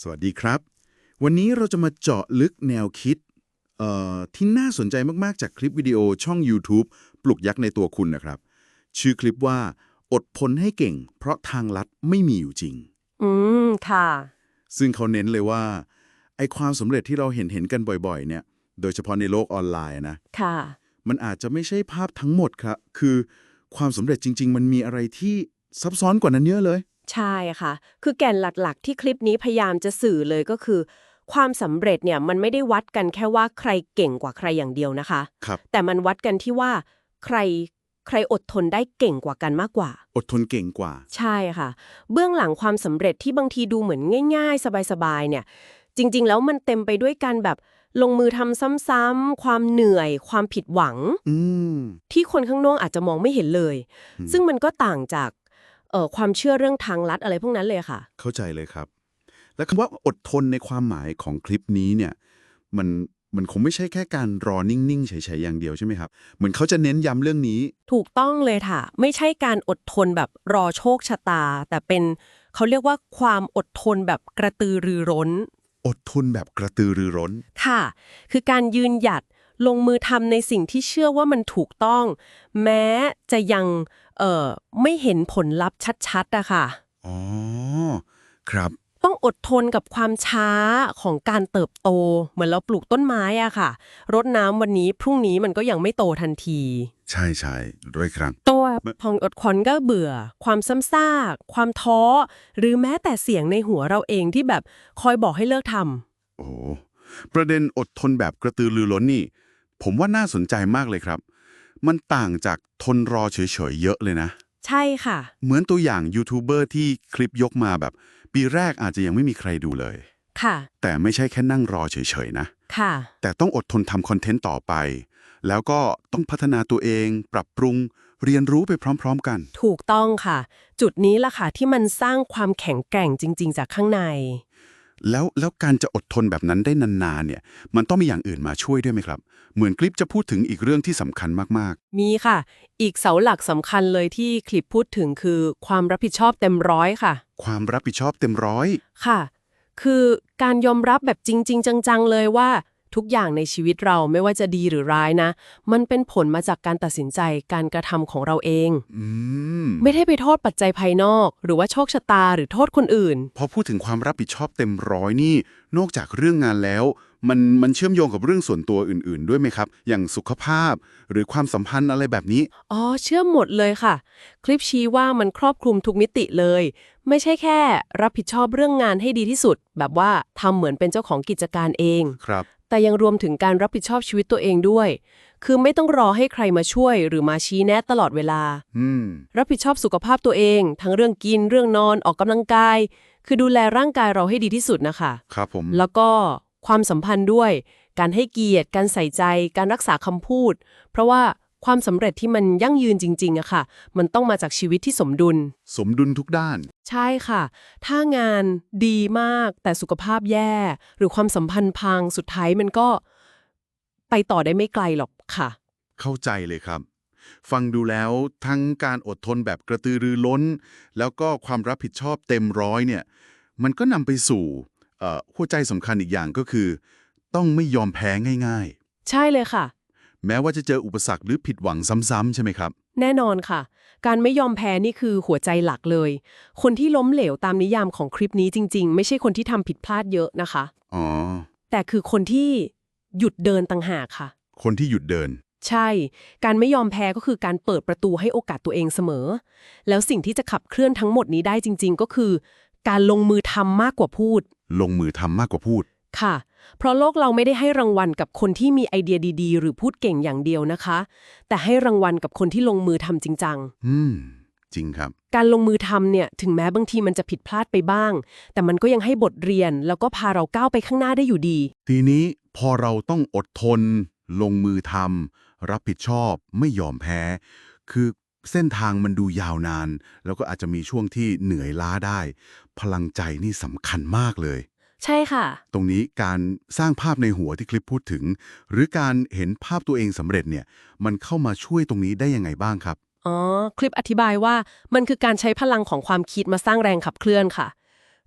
สวัสดีครับ วันนี้เราจะมาเจาะลึกแนวคิดเอ่อที่น่าสนใจมาก ๆ จากคลิปวิดีโอช่อง YouTube ปลุกยักษ์ในตัวคุณนะครับ ชื่อคลิปว่า อดทนให้เก่ง เพราะทางลัดไม่มีอยู่จริง อืม ค่ะ ซึ่งเขาเน้นเลยว่า ไอความสำเร็จที่เราเห็นเห็นกันบ่อย ๆ เนี่ย โดยเฉพาะในโลกออนไลน์นะ ค่ะ มันอาจจะไม่ใช่ภาพทั้งหมดครับ คือความสำเร็จจริง ๆ มันมีอะไรที่ซับซ้อนกว่านั้นเยอะเลย ใช่ค่ะ คือแก่นหลักๆ ที่คลิปนี้พยายามจะสื่อเลยก็คือ ความสำเร็จเนี่ยมันไม่ได้วัดกันแค่ว่าใครเก่งกว่าใครอย่างเดียวนะคะ ครับ แต่มันวัดกันที่ว่าใครใครอดทนได้เก่งกว่ากันมากกว่า อดทนเก่งกว่า ใช่ค่ะ เบื้องหลังความสำเร็จที่บางทีดูเหมือนง่าย ๆ สบายๆเนี่ย จริง ๆ แล้วมันเต็มไปด้วยการแบบลงมือทำซ้ำๆความเหนื่อย ความผิดหวัง อืม ที่คนข้างนอกอาจจะมองไม่เห็นเลยอืมซึ่งมันก็ต่างจากเอ่อ ความเชื่อเรื่องทางลัดอะไรพวกนั้นเลยค่ะ เข้าใจเลยครับ และคำว่าอดทนในความหมายของคลิปนี้เนี่ยมันมันคงไม่ใช่แค่การรอนิ่งๆเฉยๆอย่างเดียวใช่ไหมครับ เหมือนเขาจะเน้นย้ำเรื่องนี้ ถูกต้องเลยค่ะ ไม่ใช่การอดทนแบบรอโชคชะตา แต่เป็นเขาเรียกว่าความอดทนแบบกระตือรือร้น อดทนแบบกระตือรือร้น ค่ะ คือการยืนหยัด ลงมือทำในสิ่งที่เชื่อว่ามันถูกต้อง แม้จะยังเอ่อไม่เห็นผลลัพธ์ชัดๆอะค่ะอ๋อครับ ต้องอดทนกับความช้าของการเติบโต เหมือนเราปลูกต้นไม้อะค่ะ รดน้ำวันนี้พรุ่งนี้มันก็ยังไม่โตทันที ใช่ใช่ด้วยครั้งตัวพองอดทนก็เบื่อ ความซ้ำซากความท้อ หรือแม้แต่เสียงในหัวเราเองที่แบบคอยบอกให้เลิกทำโอ้โหประเด็นอดทนแบบกระตือรือร้นนี่ ผมว่าน่าสนใจมากเลยครับ มันต่างจากทนรอเฉยๆเยอะเลยนะ ใช่ค่ะ เหมือนตัวอย่างยูทูบเบอร์ที่คลิปยกมาแบบ ปีแรกอาจจะยังไม่มีใครดูเลย ค่ะ แต่ไม่ใช่แค่นั่งรอเฉยๆนะ ค่ะ แต่ต้องอดทนทำคอนเทนต์ต่อไป แล้วก็ต้องพัฒนาตัวเอง ปรับปรุง เรียนรู้ไปพร้อม ๆ กัน ถูกต้องค่ะ จุดนี้ล่ะค่ะที่มันสร้างความแข็งแกร่งจริง ๆ จากข้างใน แล้วแล้วการจะอดทนแบบนั้นได้นานๆเนี่ย มันต้องมีอย่างอื่นมาช่วยด้วยไหมครับ เหมือนคลิปจะพูดถึงอีกเรื่องที่สำคัญมากมีค่ะ อีกเสาหลักสำคัญเลยที่คลิปพูดถึงคือความรับผิดชอบเต็มร้อยค่ะๆความรับผิดชอบเต็มร้อยค่ะ คือการยอมรับแบบจริง ๆ จังๆเลยว่า ทุกอย่างในชีวิตเราไม่ว่าจะดีหรือร้ายนะ มันเป็นผลมาจากการตัดสินใจการกระทำของเราเองอืมไม่ได้ไปโทษปัจจัยภายนอก หรือว่าโชคชะตาหรือโทษคนอื่น พอพูดถึงความรับผิดชอบเต็มร้อยนี่ นอกจากเรื่องงานแล้ว มันมันเชื่อมโยงกับเรื่องส่วนตัวอื่นๆ ด้วยไหมครับ อย่างสุขภาพหรือความสัมพันธ์อะไรแบบนี้ อ๋อ เชื่อมหมดเลยค่ะ คลิปชี้ว่ามันครอบคลุมทุกมิติเลย ไม่ใช่แค่ รับผิดชอบเรื่องงานให้ดีที่สุด แบบว่าทำเหมือนเป็นเจ้าของกิจการเองครับ แต่ยังรวมถึงการรับผิดชอบชีวิตตัวเองด้วย คือไม่ต้องรอให้ใครมาช่วย หรือมาชี้แนะตลอดเวลาอืมรับผิดชอบสุขภาพตัวเอง ทั้งเรื่องกินเรื่องนอนออกกำลังกาย คือดูแลร่างกายเราให้ดีที่สุดนะคะ ครับผม แล้วก็ ความสัมพันธ์ด้วย การให้เกียรติ การใส่ใจ การรักษาคำพูด เพราะว่าความสำเร็จที่มันยั่งยืนจริงๆอะค่ะ มันต้องมาจากชีวิตที่สมดุล สมดุลทุกด้าน ใช่ค่ะ ถ้างานดีมากแต่สุขภาพแย่ หรือความสัมพันธ์พังสุดท้ายมันก็ ไปต่อได้ไม่ไกลหรอกค่ะ เข้าใจเลยครับ ฟังดูแล้วทั้งการอดทนแบบกระตือรือร้น แล้วก็ความรับผิดชอบเต็มร้อยเนี่ย มันก็นำไปสู่เอ่อ หัวใจสำคัญอีกอย่างก็คือ ต้องไม่ยอมแพ้ง่ายใช่เลยค่ะๆแม้ว่าจะเจออุปสรรคหรือผิดหวังซ้ำๆใช่ไหมครับ แน่นอนค่ะ การไม่ยอมแพ้นี่คือหัวใจหลักเลย คนที่ล้มเหลวตามนิยามของคลิปนี้จริง ๆ ไม่ใช่คนที่ทำผิดพลาดเยอะนะคะอ๋อแต่คือคนที่หยุดเดินต่างหากค่ะ คนที่หยุดเดินใช่ การไม่ยอมแพ้ก็คือการเปิดประตูให้โอกาสตัวเองเสมอ แล้วสิ่งที่จะขับเคลื่อนทั้งหมดนี้ได้จริง ๆ ก็คือ การลงมือทำมากกว่าพูด ลงมือทำมากกว่าพูด ค่ะ เพราะโลกเราไม่ได้ให้รางวัลกับคนที่มีไอเดียดีๆ หรือพูดเก่งอย่างเดียวนะคะ แต่ให้รางวัลกับคนที่ลงมือทำจริงจัง อืม จริงครับ การลงมือทำเนี่ย ถึงแม้บางทีมันจะผิดพลาดไปบ้าง แต่มันก็ยังให้บทเรียน แล้วก็พาเราก้าวไปข้างหน้าได้อยู่ดี ทีนี้พอเราต้องอดทน ลงมือทำรับผิดชอบไม่ยอมแพ้ คือ เส้นทางมันดูยาวนาน แล้วก็อาจจะมีช่วงที่เหนื่อยล้าได้ พลังใจนี่สำคัญมากเลย ใช่ค่ะ ตรงนี้การสร้างภาพในหัวที่คลิปพูดถึง หรือการเห็นภาพตัวเองสำเร็จเนี่ย มันเข้ามาช่วยตรงนี้ได้ยังไงบ้างครับ อ๋อ คลิปอธิบายว่ามันคือการใช้พลังของความคิดมาสร้างแรงขับเคลื่อนค่ะ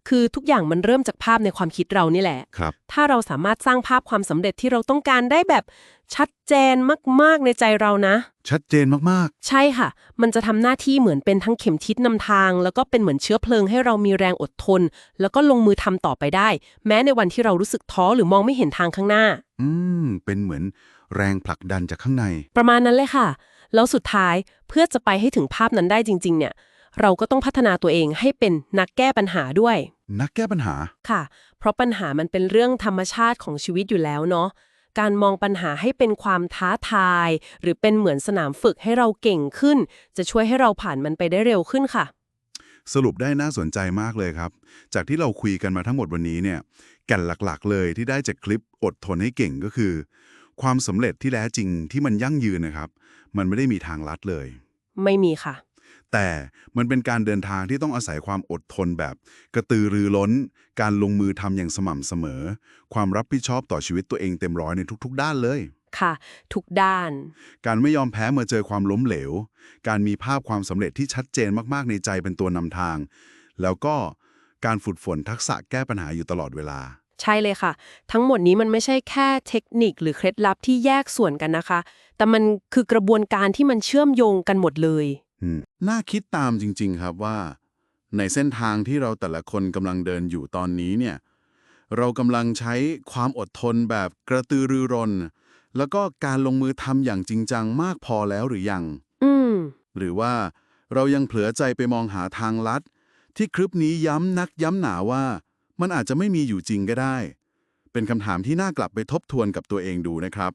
คือทุกอย่างมันเริ่มจากภาพในความคิดเรานี่แหละ ครับ ถ้าเราสามารถสร้างภาพความสำเร็จที่เราต้องการได้แบบชัดเจนมากๆในใจเรานะ ชัดเจนมากใช่ค่ะ มันจะทำหน้าที่เหมือนเป็นทั้งเข็มทิศนำทาง แล้วก็เป็นเหมือนเชื้อเพลิงให้เรามีแรงอดทน แล้วก็ลงมือทำต่อไปได้ แม้ในวันที่เรารู้สึกท้อหรือมองไม่เห็นทางข้างหน้า ๆ อืม เป็นเหมือนแรงผลักดันจากข้างใน ประมาณนั้นเลยค่ะ แล้วสุดท้ายเพื่อจะไปให้ถึงภาพนั้นได้จริง ๆ เนี่ย เราก็ต้องพัฒนาตัวเองให้เป็นนักแก้ปัญหาด้วย นักแก้ปัญหาค่ะ เพราะปัญหามันเป็นเรื่องธรรมชาติของชีวิตอยู่แล้วเนาะการมองปัญหาให้เป็นความท้าทาย หรือเป็นเหมือนสนามฝึกให้เราเก่งขึ้น จะช่วยให้เราผ่านมันไปได้เร็วขึ้นค่ะ สรุปได้น่าสนใจมากเลยครับ จากที่เราคุยกันมาทั้งหมดวันนี้เนี่ยแก่นหลักๆ เลยที่ได้จากคลิปอดทนให้เก่งก็คือ ความสำเร็จที่แท้จริงที่มันยั่งยืนนะครับ มันไม่ได้มีทางลัดเลย ไม่มีค่ะ แต่มันเป็นการเดินทางที่ต้องอาศัยความอดทนแบบ กระตือรือร้น การลงมือทำอย่างสม่ำเสมอ ความรับผิดชอบต่อชีวิตตัวเองเต็มร้อยในทุกๆ ด้านเลย ค่ะ ทุกด้าน การไม่ยอมแพ้เมื่อเจอความล้มเหลว การมีภาพความสำเร็จที่ชัดเจนมากๆในใจเป็นตัวนำทาง แล้วก็การฝึกฝนทักษะแก้ปัญหาอยู่ตลอดเวลา ใช่เลยค่ะ ทั้งหมดนี้มันไม่ใช่แค่เทคนิคหรือเคล็ดลับที่แยกส่วนกันนะคะ แต่มันคือกระบวนการที่มันเชื่อมโยงกันหมดเลยอืม น่าคิดตามจริง ๆ ครับว่า ในเส้นทางที่เราแต่ละคนกำลังเดินอยู่ตอนนี้เนี่ย เรากำลังใช้ความอดทนแบบกระตือรือร้นแล้วก็การลงมือทำอย่างจริงจังมากพอแล้วหรือยังอืมหรือว่าเรายังเผลอใจไปมองหาทางลัด ที่คลิปนี้ย้ำนักย้ำหนาว่า มันอาจจะไม่มีอยู่จริงก็ได้ เป็นคำถามที่น่ากลับไปทบทวนกับตัวเองดูนะครับ